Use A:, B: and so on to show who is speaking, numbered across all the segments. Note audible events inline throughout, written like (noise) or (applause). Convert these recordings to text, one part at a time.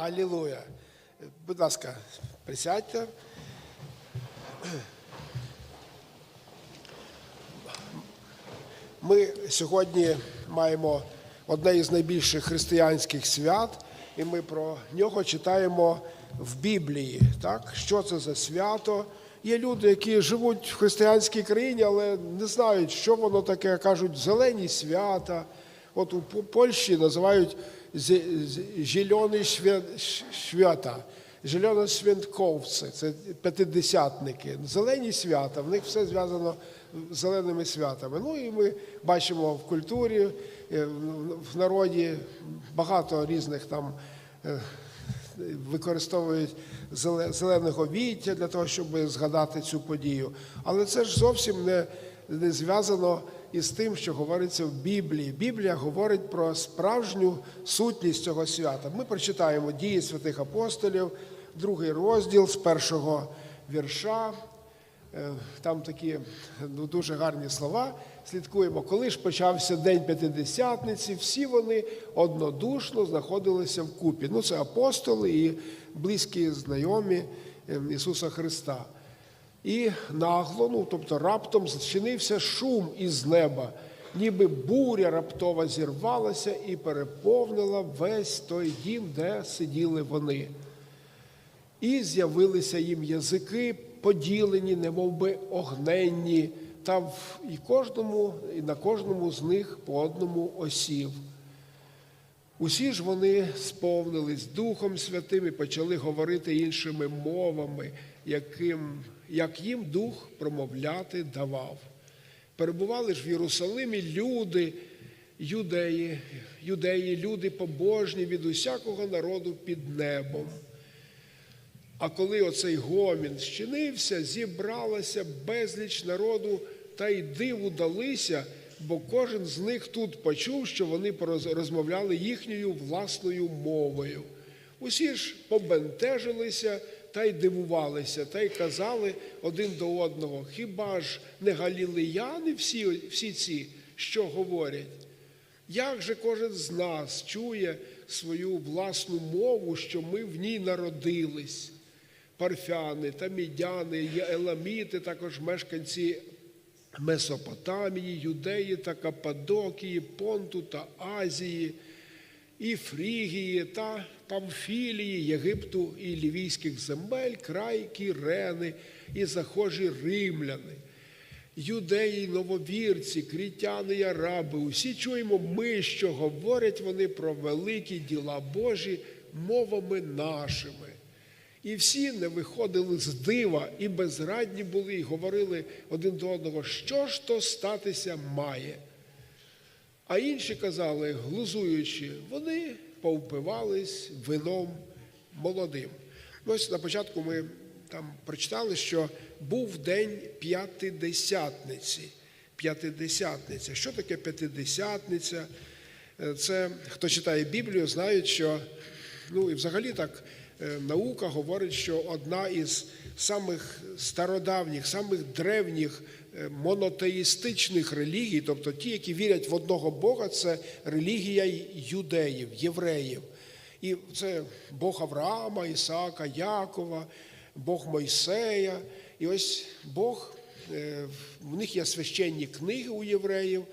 A: Алілуя. Будь ласка, присядьте. Ми сьогодні маємо одне із найбільших християнських свят, і ми про нього читаємо в Біблії. Так? Що це за свято? Є люди, які живуть в християнській країні, але не знають, що воно таке. Кажуть, зелені свята. От у Польщі називають зелені свята. Зелено-святковці, це п'ятидесятники, зелені свята, в них все зв'язано з зеленими святами. Ну і ми бачимо в культурі, е, в народі багато різних там е, використовують зеле- зеленого віття для того, щоб згадати цю подію. Але це ж зовсім не, не зв'язано із тим, що говориться в Біблії. Біблія говорить про справжню сутність цього свята. Ми прочитаємо дії святих апостолів, другий розділ з першого вірша. Е, Там такі ну, дуже гарні слова. Слідкуємо, коли ж почався день п'ятидесятниці, всі вони однодушно знаходилися в купі. Ну, це апостоли і близькі знайомі е, Ісуса Христа. І нагло, ну тобто раптом зчинився шум із неба, ніби буря раптово зірвалася і переповнила весь той дім, де сиділи вони. І з'явилися їм язики, поділені, немов би огненні, та в і кожному, і на кожному з них по одному осів. Усі ж вони сповнились Духом Святим і почали говорити іншими мовами, яким, як їм Дух промовляти давав. Перебували ж в Єрусалимі люди, юдеї, юдеї, люди побожні від усякого народу під небом. А коли оцей гомін щинився, зібралося безліч народу та й диву далися, бо кожен з них тут почув, що вони розмовляли їхньою власною мовою. Усі ж побентежилися та й дивувалися, та й казали один до одного: хіба ж не галілеяни всі, всі ці, що говорять? Як же кожен з нас чує свою власну мову, що ми в ній народились? Парфяни та мідяни, еламіти, також мешканці Месопотамії, Юдеї та Каппадокії, Понту та Азії, і Фрігії та Памфілії, Єгипту і Лівійських земель, край Кірени і захожі римляни. Юдеї, нововірці, крітяни й араби, усі чуємо ми, що говорять вони про великі діла Божі мовами нашими. І всі не виходили з дива і безрадні були, і говорили один до одного, що ж то статися має. А інші казали, глузуючи, вони повпивались вином молодим. Ну, Ось на початку ми там прочитали, що був день п'ятидесятниці. П'ятидесятниця. Що таке п'ятидесятниця? Е, Це хто читає Біблію, знають, що ну і взагалі так е, наука говорить, що одна із самих стародавніх, самих древніх монотеїстичних релігій, тобто ті, які вірять в одного Бога, це релігія юдеїв, євреїв. І це Бог Авраама, Ісаака, Якова, Бог Мойсея. І ось Бог, е, в них є священні книги у євреїв,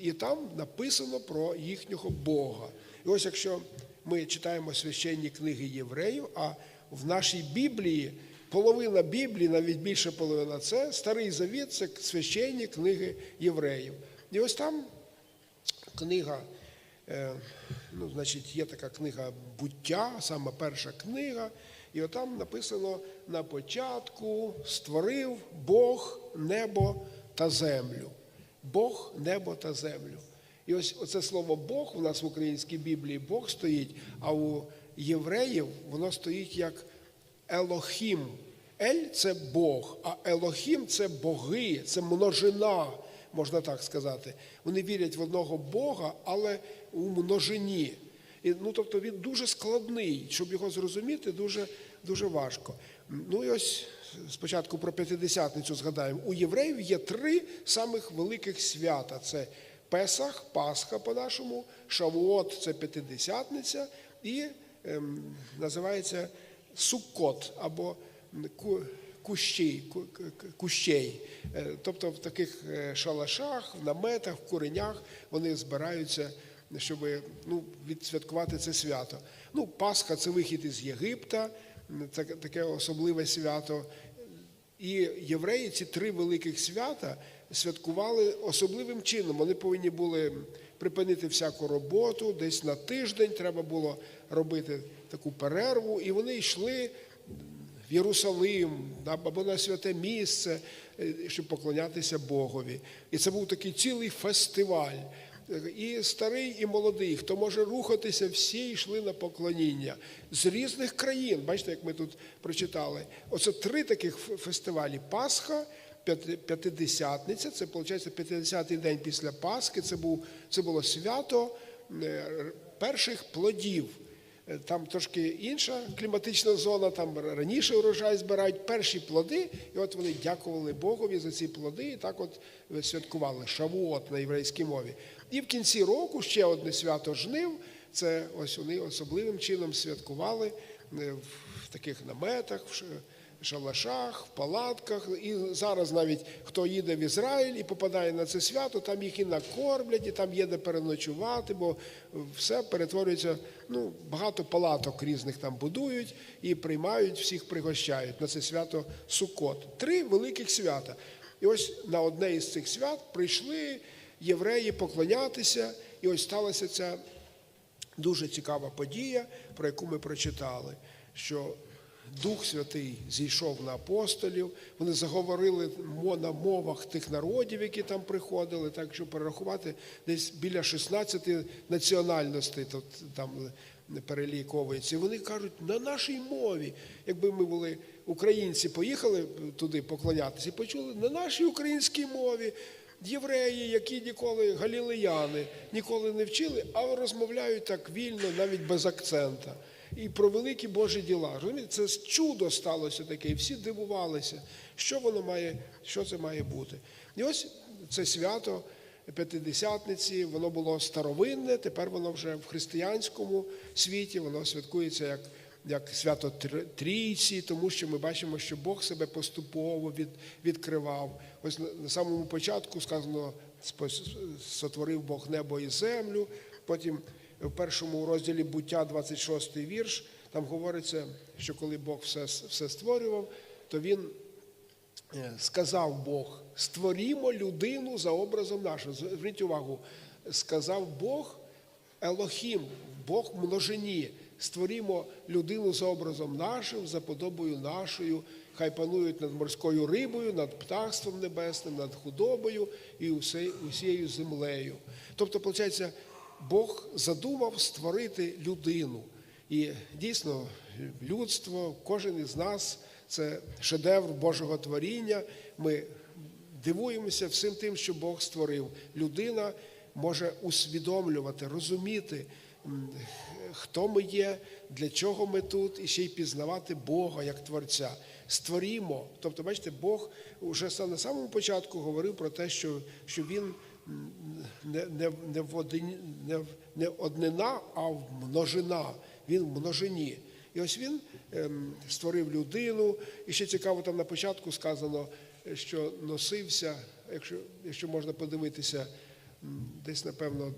A: і там написано про їхнього Бога. І ось якщо ми читаємо священні книги євреїв, а в нашій Біблії половина Біблії, навіть більше половина, це старий завіт, це священні книги євреїв. І ось там книга, е, ну, значить, є така книга буття, саме перша книга, і отам написано: на початку створив Бог небо та землю. Бог, небо та землю. І ось оце слово Бог у нас в українській Біблії Бог стоїть, а у євреїв воно стоїть як Елохім. Ель це Бог, а Елохім це боги, це множина, можна так сказати. Вони вірять в одного Бога, але у множині. І, ну, тобто він дуже складний, щоб його зрозуміти, дуже, дуже важко. Ну і ось спочатку про п'ятидесятницю згадаємо. У євреїв є три самих великих свята: це Песах, Пасха по-нашому, Шавуот це п'ятидесятниця, і ем, називається суккот або ку- кущі, кущей. Е, Тобто в таких е, шалашах, в наметах, в куренях вони збираються, щоб ну, відсвяткувати це свято. Ну, Пасха це вихід із Єгипта, таке особливе свято. І євреї ці три великих свята святкували особливим чином. Вони повинні були припинити всяку роботу, десь на тиждень треба було робити таку перерву, і вони йшли в Єрусалим або на святе місце, е, щоб поклонятися Богові. І це був такий цілий фестиваль. І старий, і молодий, хто може рухатися, всі йшли на поклоніння з різних країн. Бачите, як ми тут прочитали. Оце три таких фестивалі: Пасха, П'ятидесятниця, це виходить 50-й день після Пасхи. Це, був, це було свято е, перших плодів. Е, Там трошки інша кліматична зона, там раніше урожай збирають перші плоди, і от вони дякували Богові за ці плоди, і так от святкували Шавуот на єврейській мові. І в кінці року ще одне свято жнив. Це ось вони особливим чином святкували е, в таких наметах, в шалашах, в палатках. І зараз навіть хто їде в Ізраїль і попадає на це свято, там їх і накормлять, і там є де переночувати, бо все перетворюється. Ну, багато палаток різних там будують і приймають, всіх пригощають на це свято Суккот. Три великих свята. І ось на одне із цих свят прийшли євреї поклонятися, і ось сталася ця дуже цікава подія, про яку ми прочитали, що Дух Святий зійшов на апостолів, вони заговорили на мовах тих народів, які там приходили, так що перерахувати десь біля 16 національностей тут там переліковується. І вони кажуть, на нашій мові, якби ми були українці, поїхали туди поклонятися і почули на нашій українській мові. Євреї, які ніколи галілеяни, ніколи не вчили, а розмовляють так вільно, навіть без акцента. І про великі Божі діла. Розумієте, це чудо сталося таке, і всі дивувалися, що воно має, що це має бути. І ось це свято П'ятидесятниці, воно було старовинне, тепер воно вже в християнському світі, воно святкується як як свято Тр- Трійці, тому що ми бачимо, що Бог себе поступово від, відкривав. Ось на, на самому початку сказано, сотворив Бог небо і землю. Потім в першому розділі буття, 26 вірш, там говориться, що коли Бог все, все створював, то він Е, сказав Бог, створімо людину за образом нашим. Зверніть увагу, сказав Бог Елохім, Бог множині. Створімо людину за образом нашим, за подобою нашою, хай панують над морською рибою, над птахством небесним, над худобою і усією землею. Тобто, виходить, Бог задумав створити людину. І дійсно, людство, кожен із нас це шедевр Божого творіння. Ми дивуємося всім тим, що Бог створив. Людина може усвідомлювати, розуміти, хто ми є, для чого ми тут, і ще й пізнавати Бога як Творця. Створімо. Тобто, бачите, Бог вже на самому початку говорив про те, що, що Він не, не, не, в одині, не, не однина, а в множина. Він в множині. І ось він ем, створив людину. І ще цікаво, там на початку сказано, що носився, якщо, якщо можна подивитися, десь, напевно,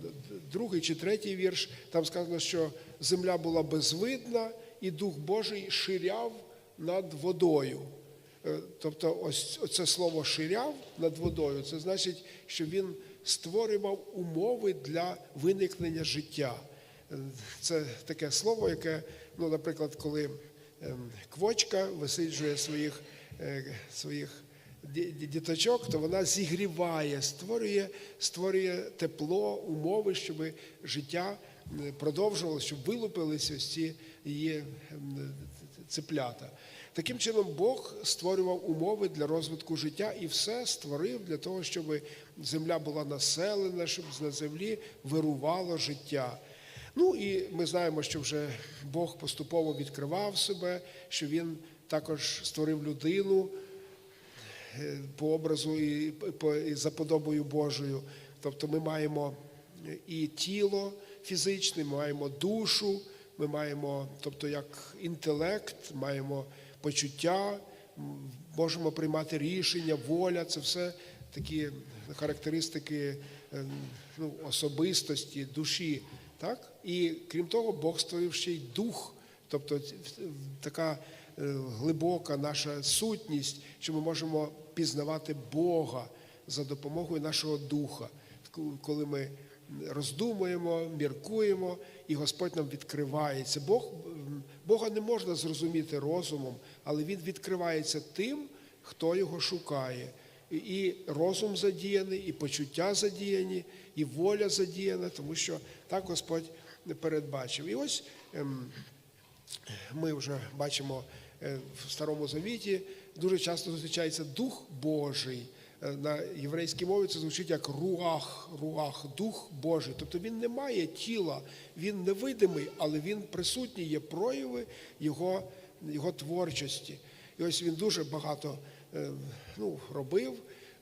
A: другий чи третій вірш, там сказано, що земля була безвидна, і Дух Божий ширяв над водою. Е, Тобто, ось це слово ширяв над водою, це значить, що він створював умови для виникнення життя. Це таке слово, яке, ну, наприклад, коли ем, квочка висиджує своїх, е, своїх ді- ді- діточок, то вона зігріває, створює, створює тепло, умови, щоб життя продовжувалося, щоб вилупилися ось ці її цеплята. Таким чином, Бог створював умови для розвитку життя і все створив для того, щоб земля була населена, щоб на землі вирувало життя. Ну і ми знаємо, що вже Бог поступово відкривав себе, що Він також створив людину е, по образу і за подобою Божою. Тобто ми маємо і тіло фізичне, ми маємо душу, ми маємо, тобто як інтелект, маємо почуття, можемо приймати рішення, воля це все такі характеристики е, ну, особистості, душі. Так? І крім того, Бог створив ще й дух, тобто така е, глибока наша сутність, що ми можемо пізнавати Бога за допомогою нашого духа, коли ми роздумуємо, міркуємо, і Господь нам відкривається. Бог, Бога не можна зрозуміти розумом, але Він відкривається тим, хто його шукає. І- розум задіяний, і почуття задіяні, і воля задіяна, тому що так Господь передбачив. І ось ем, ми вже бачимо е, в Старому Завіті дуже часто зустрічається Дух Божий. Е, На єврейській мові це звучить як руах, руах, Дух Божий. Тобто він не має тіла, він невидимий, але він присутній, є прояви його, його творчості. І ось він дуже багато е, ну, робив,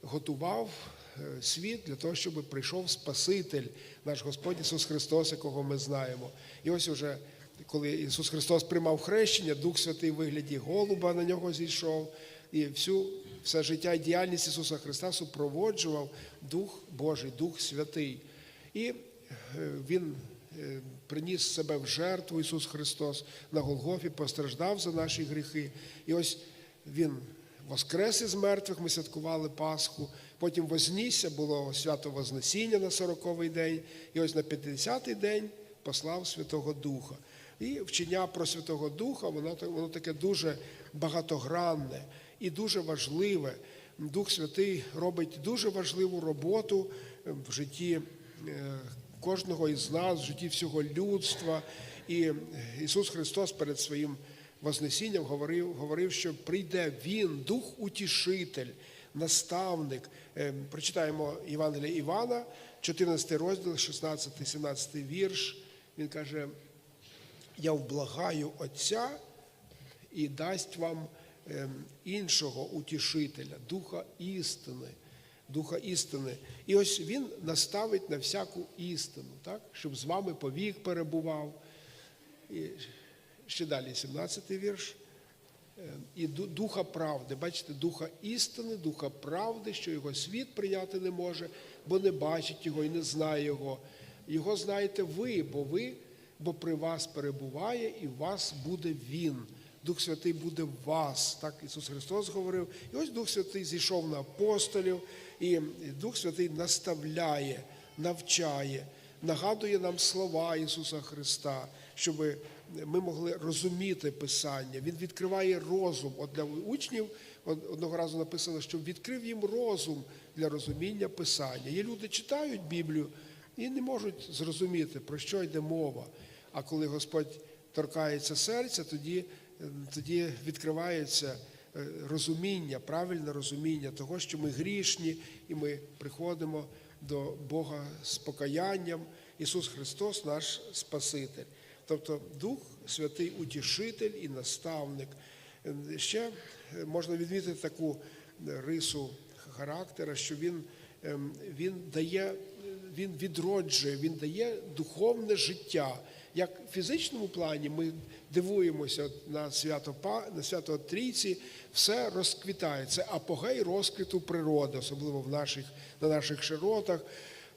A: готував е, світ для того, щоб прийшов Спаситель, наш Господь Ісус Христос, якого ми знаємо. І ось уже коли Ісус Христос приймав хрещення, Дух Святий в вигляді голуба на нього зійшов, і всю все життя і діяльність Ісуса Христа супроводжував Дух Божий, Дух Святий. І е, Він е, приніс себе в жертву Ісус Христос на Голгофі, постраждав за наші гріхи. І ось Він воскрес із мертвих, ми святкували Пасху. Потім вознісся, було свято Вознесіння на 40-й день, і ось на 50-й день послав Святого Духа. І вчення про Святого Духа, воно, воно таке дуже багатогранне і дуже важливе. Дух Святий робить дуже важливу роботу е, в житті е, кожного із нас, в житті всього людства. І Ісус Христос перед своїм Вознесінням говорив, говорив, що прийде Він, Дух Утішитель, наставник. Е, Прочитаємо Євангелія Івана, 14 розділ, 16-17 вірш. Він каже, я вблагаю Отця і дасть вам іншого утішителя, духа істини. Духа істини. І ось він наставить на всяку істину, так? щоб з вами повік перебував. І ще далі, 17 вірш. Е, І духа правди, бачите, духа істини, духа правди, що його світ прийняти не може, бо не бачить його і не знає його. Його знаєте ви, бо ви, бо при вас перебуває, і в вас буде Він. Дух Святий буде в вас. Так Ісус Христос говорив. І ось Дух Святий зійшов на апостолів, і Дух Святий наставляє, навчає, нагадує нам слова Ісуса Христа, щоб ми могли розуміти Писання. Він відкриває розум. От для учнів одного разу написано, що відкрив їм розум для розуміння Писання. Є люди читають Біблію і не можуть зрозуміти, про що йде мова. А коли Господь торкається серця, тоді, тоді відкривається е, розуміння, правильне розуміння того, що ми грішні, і ми приходимо до Бога з покаянням. Ісус Христос наш Спаситель. Тобто Дух Святий Утішитель і наставник. Е, Ще е, можна відмітити таку рису характера, що він, ем, він дає, він відроджує, він дає духовне життя. Як в фізичному плані ми дивуємося на свято на свято Трійці, все розквітає. Це апогей розквіту природи, особливо в наших, на наших широтах.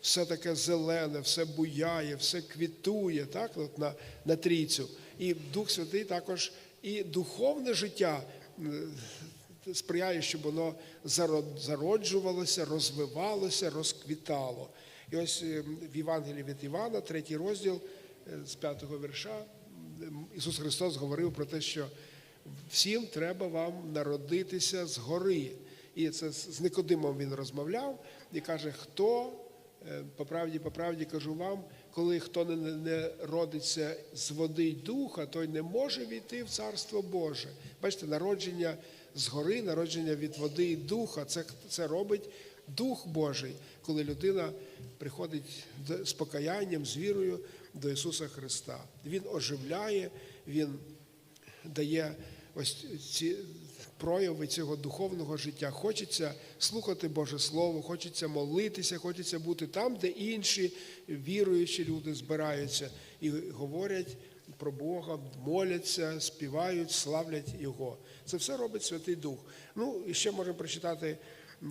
A: Все таке зелене, все буяє, все квітує, так, от на, на трійцю. І Дух Святий також і духовне життя сприяє, щоб воно зароджувалося, розвивалося, розквітало. І ось е, в Євангелії від Івана, третій розділ з п'ятого вірша, Ісус Христос говорив про те, що всім треба вам народитися згори. І це з з Никодимом він розмовляв і каже, хто, е, по правді, по правді кажу вам, коли хто не, не- родиться з води й духа, той не може війти в Царство Боже. Бачите, народження згори, народження від води і духа, це, це робить Дух Божий, коли людина приходить з покаянням, з вірою до Ісуса Христа. Він оживляє, Він дає ось ці прояви цього духовного життя. Хочеться слухати Боже Слово, хочеться молитися, хочеться бути там, де інші віруючі люди збираються і говорять про Бога, моляться, співають, славлять Його. Це все робить Святий Дух. Ну і ще можемо прочитати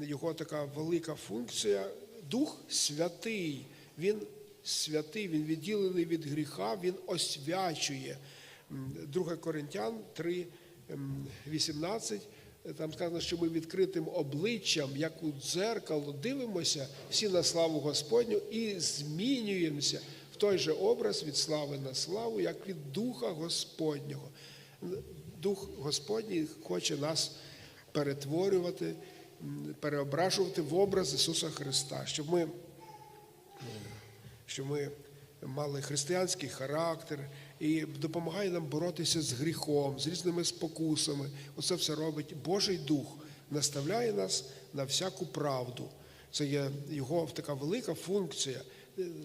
A: його така велика функція. Дух святий. Він святий, він відділений від гріха, він освячує. 2 Коринтян 3, ем, 18, там сказано, що ми відкритим обличчям, як у дзеркало, дивимося всі на славу Господню і змінюємося в той же образ від слави на славу, як від Духа Господнього. Дух Господній хоче нас перетворювати, переображувати в образ Ісуса Христа, щоб ми що ми мали християнський характер і допомагає нам боротися з гріхом, з різними спокусами. Оце все робить Божий Дух, наставляє нас на всяку правду. Це є його така велика функція.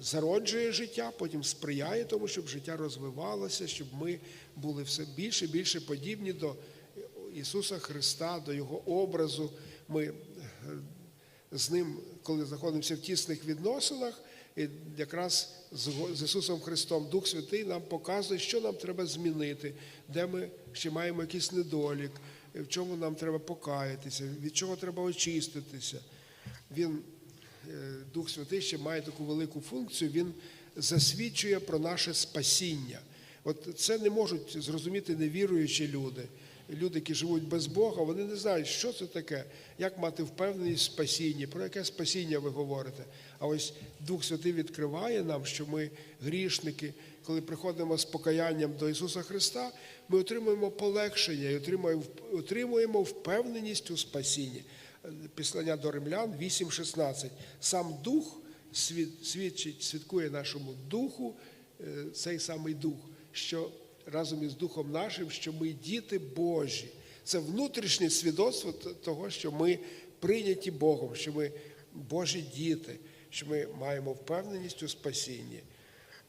A: Зароджує життя, потім сприяє тому, щоб життя розвивалося, щоб ми були все більше і більше подібні до Ісуса Христа, до Його образу. Ми е, з ним, коли знаходимося в тісних відносинах, і якраз з Ісусом Христом Дух Святий нам показує, що нам треба змінити, де ми ще маємо якийсь недолік, в чому нам треба покаятися, від чого треба очиститися. Він, е, Дух Святий ще має таку велику функцію, він засвідчує про наше спасіння. От це не можуть зрозуміти невіруючі люди. Люди, які живуть без Бога, вони не знають, що це таке, як мати впевненість в спасінні, про яке спасіння ви говорите. А ось Дух Святий відкриває нам, що ми грішники, коли приходимо з покаянням до Ісуса Христа, ми отримуємо полегшення і отримуємо, впевненість у спасінні. Післання до римлян 8.16. Сам Дух свідчить, свідкує нашому духу, е, цей самий дух, що разом із Духом нашим, що ми діти Божі. Це внутрішнє свідоцтво того, що ми прийняті Богом, що ми Божі діти, що ми маємо впевненість у спасінні.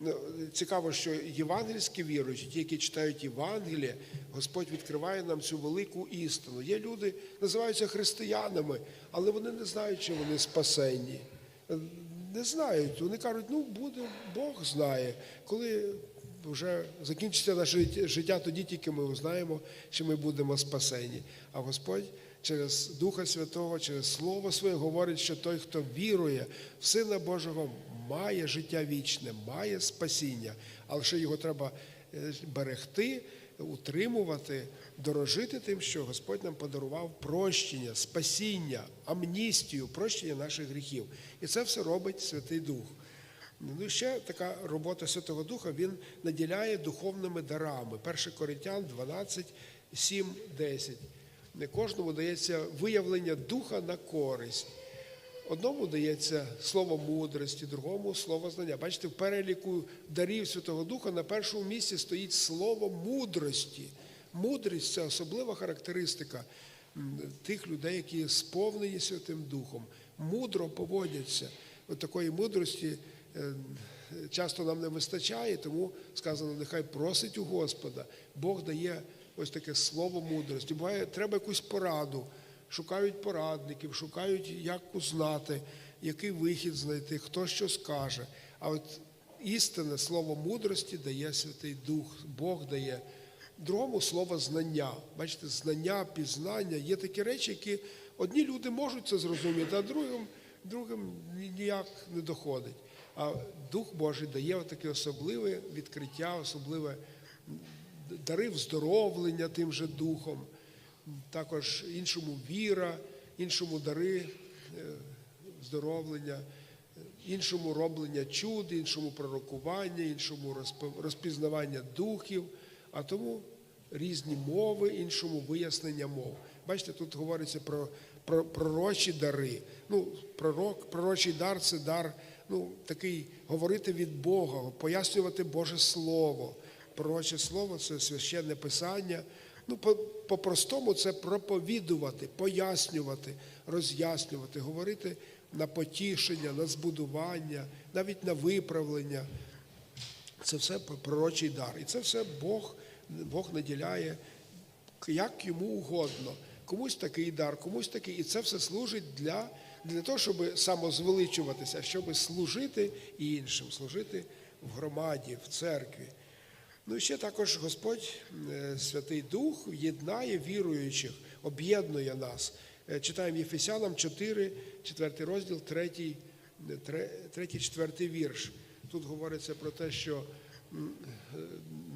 A: Ну, Цікаво, що євангельські віруючі, ті, які читають Євангеліє, Господь відкриває нам цю велику істину. Є люди, називаються християнами, але вони не знають, чи вони спасенні. Не знають. Вони кажуть, ну буде, Бог знає. Коли вже закінчиться наше життя- тоді тільки ми узнаємо, чи ми будемо спасені. А Господь через Духа Святого, через Слово Своє говорить, що той, хто вірує в Сина Божого, має життя вічне, має спасіння, але ще його треба е, берегти, утримувати, дорожити тим, що Господь нам подарував прощення, спасіння, амністію, прощення наших гріхів. І це все робить Святий Дух. Ну ще така робота Святого Духа, він наділяє духовними дарами. 1 Коринтян 12, 7, 10. Не кожному дається виявлення духа на користь. Одному дається слово мудрості, другому слово знання. Бачите, в переліку дарів Святого Духа на першому місці стоїть слово мудрості. Мудрість це особлива характеристика тих людей, які сповнені Святим Духом, мудро поводяться. От такої мудрості е, часто нам не вистачає, тому сказано, нехай просить у Господа. Бог дає ось таке слово мудрості. Буває, треба якусь пораду. Шукають порадників, шукають, як узнати, який вихід знайти, хто що скаже. А от істинне слово мудрості дає Святий Дух, Бог дає. Другому слово знання. Бачите, знання, пізнання є такі речі, які одні люди можуть це зрозуміти, а другим, другим ніяк не доходить. А Дух Божий дає таке особливе відкриття, особливе м, дари вздоровлення тим же духом також іншому віра, іншому дари е, здоровлення, іншому роблення чуд, іншому пророкування, іншому розпізнавання духів, а тому різні мови, іншому вияснення мов. Бачите, тут говориться про, про пророчі дари. Ну, пророк, пророчий дар це дар, ну, такий говорити від Бога, пояснювати Боже Слово. Пророче слово це священне писання. Ну, по- по-простому це проповідувати, пояснювати, роз'яснювати, говорити на потішення, на збудування, навіть на виправлення. Це все пророчий дар. І це все Бог, Бог наділяє як йому угодно. Комусь такий дар, комусь такий. І це все служить для, для того, щоб самозвеличуватися, щоб служити іншим, служити в громаді, в церкві. Ну і ще також Господь, е, Святий Дух, єднає віруючих, об'єднує нас. Е, Читаємо Єфесянам 4, 4 розділ, 3, 3, 4 вірш. Тут говориться про те, що е,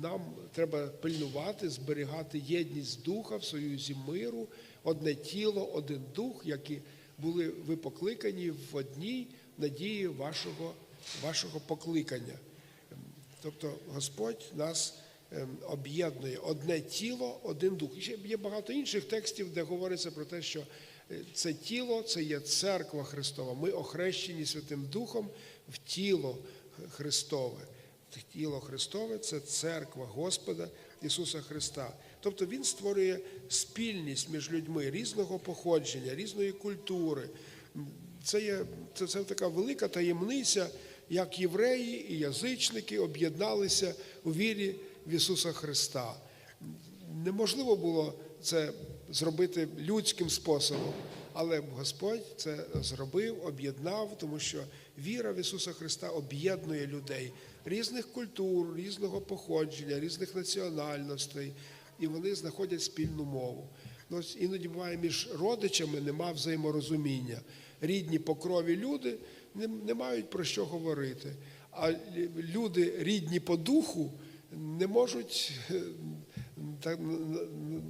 A: нам треба пильнувати, зберігати єдність духа в союзі миру, одне тіло, один дух, які були ви покликані в одній надії вашого, вашого покликання. Тобто Господь нас ем, об'єднує одне тіло, один дух. І ще є багато інших текстів, де говориться про те, що е, це тіло, це є церква Христова. Ми охрещені Святим Духом в тіло Христове. Тіло Христове це церква Господа Ісуса Христа. Тобто Він створює спільність між людьми різного походження, різної культури. Це є це, це така велика таємниця, як євреї і язичники об'єдналися у вірі в Ісуса Христа. Неможливо було це зробити людським способом, але Господь це зробив, об'єднав, тому що віра в Ісуса Христа об'єднує людей різних культур, різного походження, різних національностей, і вони знаходять спільну мову. Ну, іноді буває між родичами нема взаєморозуміння. Рідні по крові люди не, не мають про що говорити. А люди рідні по духу не можуть е, так,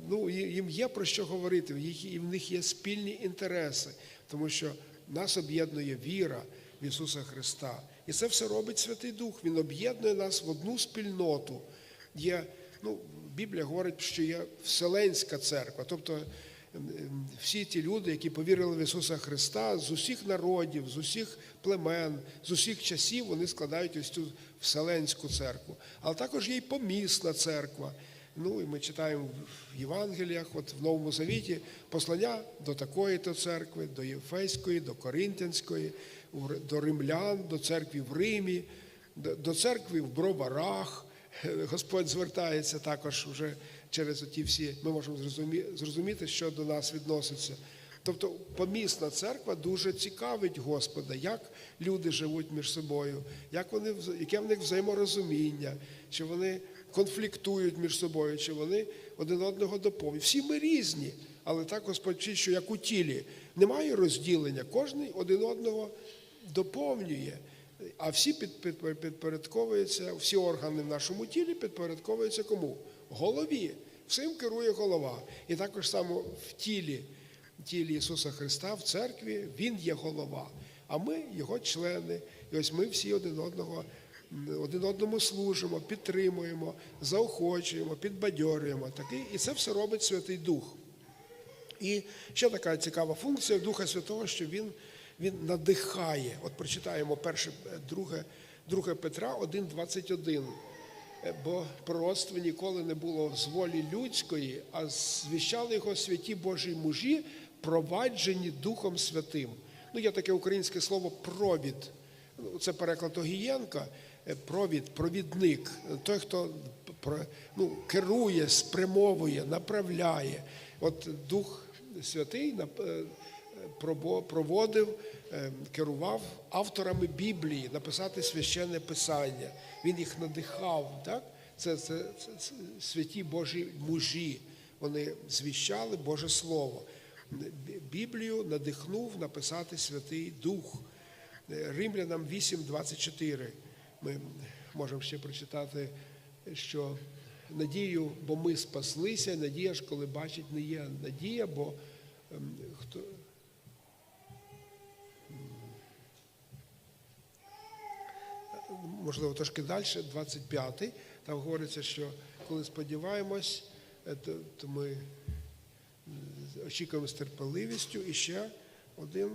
A: ну, їм є про що говорити, і в них є спільні інтереси, тому що нас об'єднує віра в Ісуса Христа. І це все робить Святий Дух. Він об'єднує нас в одну спільноту. Є, ну, Біблія говорить, що є Вселенська церква, тобто всі ті люди, які повірили в Ісуса Христа, з усіх народів, з усіх племен, з усіх часів, вони складають ось цю Вселенську церкву. Але також є й помісна церква. Ну і ми читаємо в Євангеліях, от в Новому Завіті, послання до такої-то церкви, до Єфейської, до Коринтянської, до римлян, до церкви в Римі, до церкви в Броварах. (laughs) Господь звертається також вже через ті всі, ми можемо зрозуміти, що до нас відноситься. Тобто помісна церква дуже цікавить Господа, як люди живуть між собою, як вони, яке в них взаєморозуміння, чи вони конфліктують між собою, чи вони один одного доповнюють. Всі ми різні, але так Господь вчить, що як у тілі немає розділення, кожен один одного доповнює. А всі підпорядковуються, всі органи в нашому тілі підпорядковуються кому? Голові. Всім керує голова. І також само в тілі, в тілі Ісуса Христа, в церкві, Він є голова. А ми його члени. І ось ми всі один одного, один одному служимо, підтримуємо, заохочуємо, підбадьорюємо. І це все робить Святий Дух. І ще така цікава функція Духа Святого, що Він він надихає. От прочитаємо перше, друге, друге Петра 1,21. Бо пророцтво ніколи не було з волі людської, а звіщали його святі Божі мужі, проваджені Духом Святим. Ну, є таке українське слово провід. Це переклад Огієнка, провід, провідник, той, хто ну, керує, спрямовує, направляє. От Дух Святий проводив, керував авторами Біблії написати священне писання. Він їх надихав. Так? Це, це, це, це святі Божі мужі. Вони звіщали Боже Слово. Біблію надихнув написати Святий Дух. Римлянам 8,24. Ми можемо ще прочитати, що надію, бо ми спаслися, надія ж, коли бачить, не є надія, бо хто. Можливо, трошки далі, 25-й, там говориться, що коли сподіваємось, то, то ми очікуємо з терпеливістю і ще один,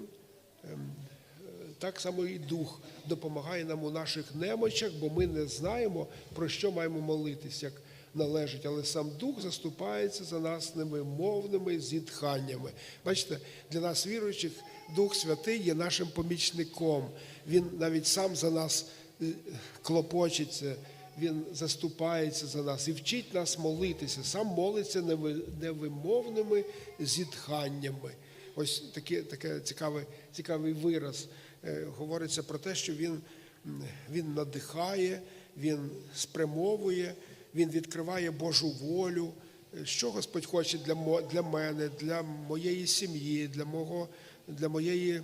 A: так само і дух допомагає нам у наших немочах, бо ми не знаємо, про що маємо молитись, як належить, але сам Дух заступається за нас немовними зітханнями. Бачите, для нас, віруючих, Дух Святий є нашим помічником. Він навіть сам за нас клопочеться, Він заступається за нас і вчить нас молитися, сам молиться невимовними зітханнями. Ось такий таке цікавий, цікавий вираз. Говориться про те, що він, він надихає, він спрямовує, він відкриває Божу волю, е, що Господь хоче для, для мене, для моєї сім'ї, для мого, для моєї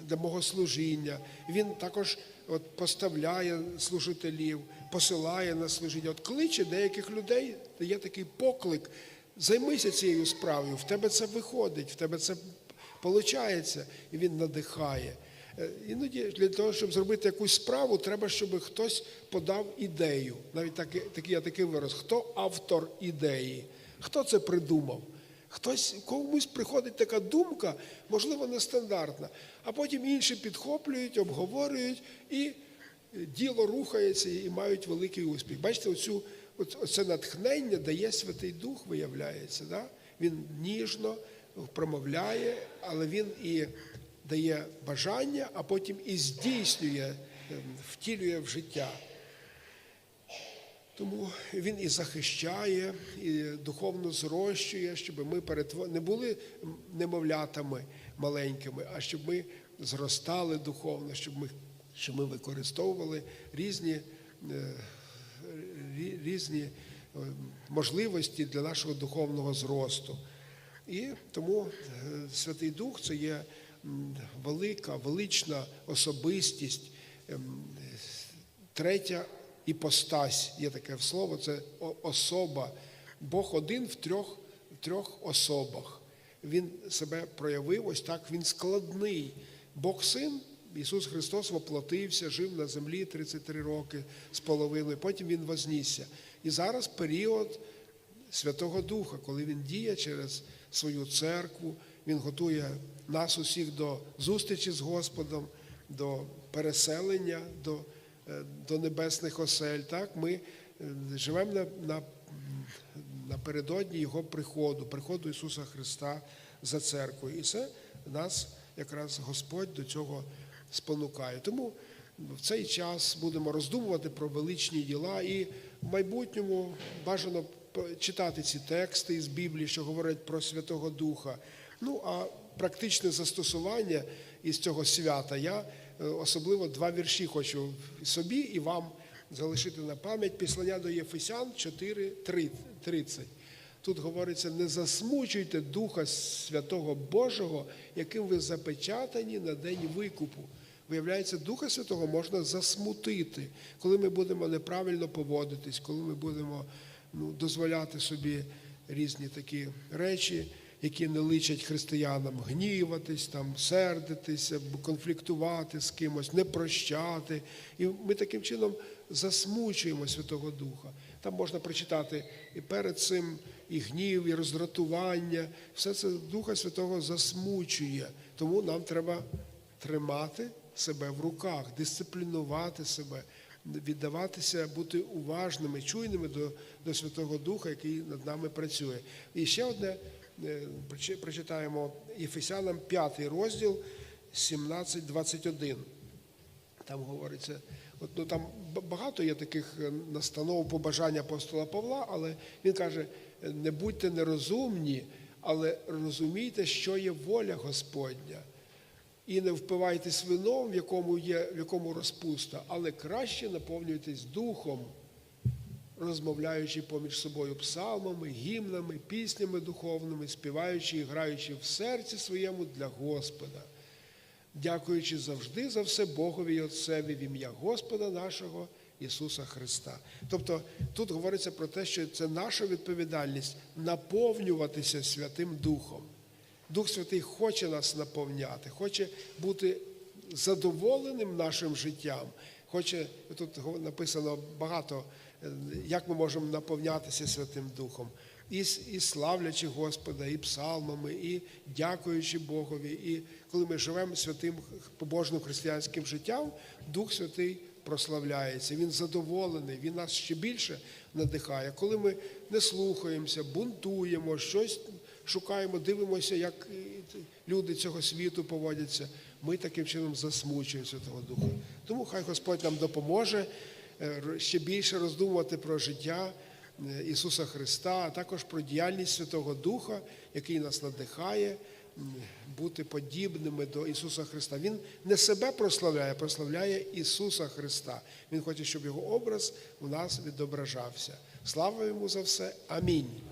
A: для мого служіння. Він також от, поставляє служителів, посилає на служіння. От кличе деяких людей, є такий поклик. Займися цією справою, в тебе це виходить, в тебе це виходить, і він надихає. Е, Іноді для того, щоб зробити якусь справу, треба, щоб хтось подав ідею. Навіть такий, такий, є такий вираз. Хто автор ідеї? Хто це придумав? Хтось комусь приходить така думка, можливо, нестандартна, а потім інші підхоплюють, обговорюють, і е, діло рухається і мають великий успіх. Бачите, оцю, оце натхнення дає Святий Дух, виявляється. Да? Він ніжно промовляє, але він і дає бажання, а потім і здійснює, ем, втілює в життя. Тому він і захищає, і духовно зрощує, щоб ми перетво- не були немовлятами маленькими, а щоб ми зростали духовно, щоб ми, щоб ми використовували різні, е, різні е, можливості для нашого духовного зросту. І тому е, Святий Дух це є велика, велична особистість. ем, Третя іпостась, є таке слово, це особа. Бог один в трьох, в трьох особах. Він себе проявив ось так, він складний. Бог син, Ісус Христос воплотився, жив на землі 33 роки з половиною, потім Він вознісся. І зараз період Святого Духа, коли Він діє через свою церкву, Він готує нас усіх до зустрічі з Господом, до переселення, до, до небесних осель. Так? Ми е, живемо на, на, напередодні Його приходу, приходу Ісуса Христа за церквою. І це нас якраз Господь до цього спонукає. Тому в цей час будемо роздумувати про величні діла і в майбутньому бажано читати ці тексти із Біблії, що говорять про Святого Духа. Ну а практичне застосування із цього свята я е, особливо два вірші хочу собі і вам залишити на пам'ять. Післання до Єфесян 4.30. Тут говориться: не засмучуйте Духа Святого Божого, яким ви запечатані на день викупу. Виявляється, Духа Святого можна засмутити, коли ми будемо неправильно поводитись, коли ми будемо ну, дозволяти собі різні такі речі, які не личать християнам гніватись, там, сердитися, конфліктувати з кимось, не прощати. І ми таким чином засмучуємо Святого Духа. Там можна прочитати і перед цим і гнів, і роздратування. Все це Духа Святого засмучує. Тому нам треба тримати себе в руках, дисциплінувати себе, віддаватися, бути уважними, чуйними до, до Святого Духа, який над нами працює. І ще одне прочитаємо Єфесянам 5 розділ 17-21. Там говориться, от, ну, там багато є таких е, настанов побажань апостола Павла, але він каже: е, не будьте нерозумні, але розумійте, що є воля Господня. І не впивайтесь вином, в якому є, в якому розпуста, але краще наповнюйтесь духом, розмовляючи поміж собою псалмами, гімнами, піснями духовними, співаючи і граючи в серці своєму для Господа дякуючи завжди за все Богові і Отцеві в ім'я Господа нашого Ісуса Христа. Тобто тут говориться про те, що це наша відповідальність наповнюватися Святим Духом. Дух Святий хоче нас наповняти, хоче бути задоволеним нашим життям. Хоче, тут написано багато, як ми можемо наповнятися Святим Духом. І, і славлячи Господа, і псалмами, і дякуючи Богові. І коли ми живемо святим побожним християнським життям, Дух Святий прославляється. Він задоволений, він нас ще більше надихає. Коли ми не слухаємося, бунтуємо, щось шукаємо, дивимося, як е, люди цього світу поводяться, ми таким чином засмучуємо Святого Духа. Тому хай Господь нам допоможе ще більше роздумувати про життя е, Ісуса Христа, а також про діяльність Святого Духа, який нас надихає бути подібними до Ісуса Христа. Він не себе прославляє, прославляє Ісуса Христа. Він хоче, щоб його образ у нас відображався. Слава йому за все. Амінь.